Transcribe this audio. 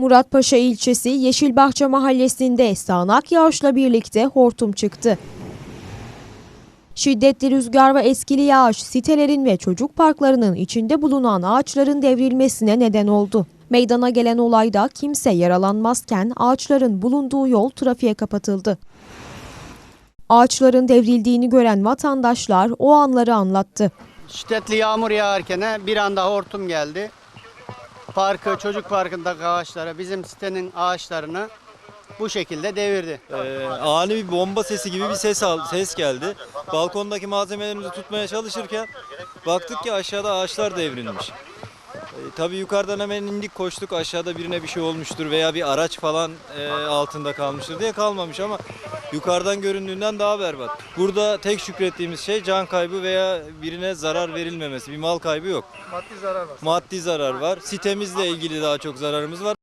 Muratpaşa ilçesi Yeşilbahçe mahallesinde sağanak yağışla birlikte hortum çıktı. Şiddetli rüzgar ve etkili yağış sitelerin ve çocuk parklarının içinde bulunan ağaçların devrilmesine neden oldu. Meydana gelen olayda kimse yaralanmazken ağaçların bulunduğu yol trafiğe kapatıldı. Ağaçların devrildiğini gören vatandaşlar o anları anlattı. Şiddetli yağmur yağarken bir anda hortum geldi. Parkı, çocuk parkındaki ağaçları, bizim sitenin ağaçlarını bu şekilde devirdi. Ee, ani bir bomba sesi gibi bir ses al, ses geldi. Balkondaki malzemelerimizi tutmaya çalışırken baktık ki aşağıda ağaçlar devrilmiş. Tabii yukarıdan hemen indik koştuk aşağıda birine bir şey olmuştur veya bir araç falan e, altında kalmıştır diye kalmamış ama yukarıdan göründüğünden daha berbat. Burada tek şükrettiğimiz şey can kaybı veya birine zarar verilmemesi. Bir mal kaybı yok. Maddi zarar var. Maddi zarar var. Sitemizle ilgili daha çok zararımız var.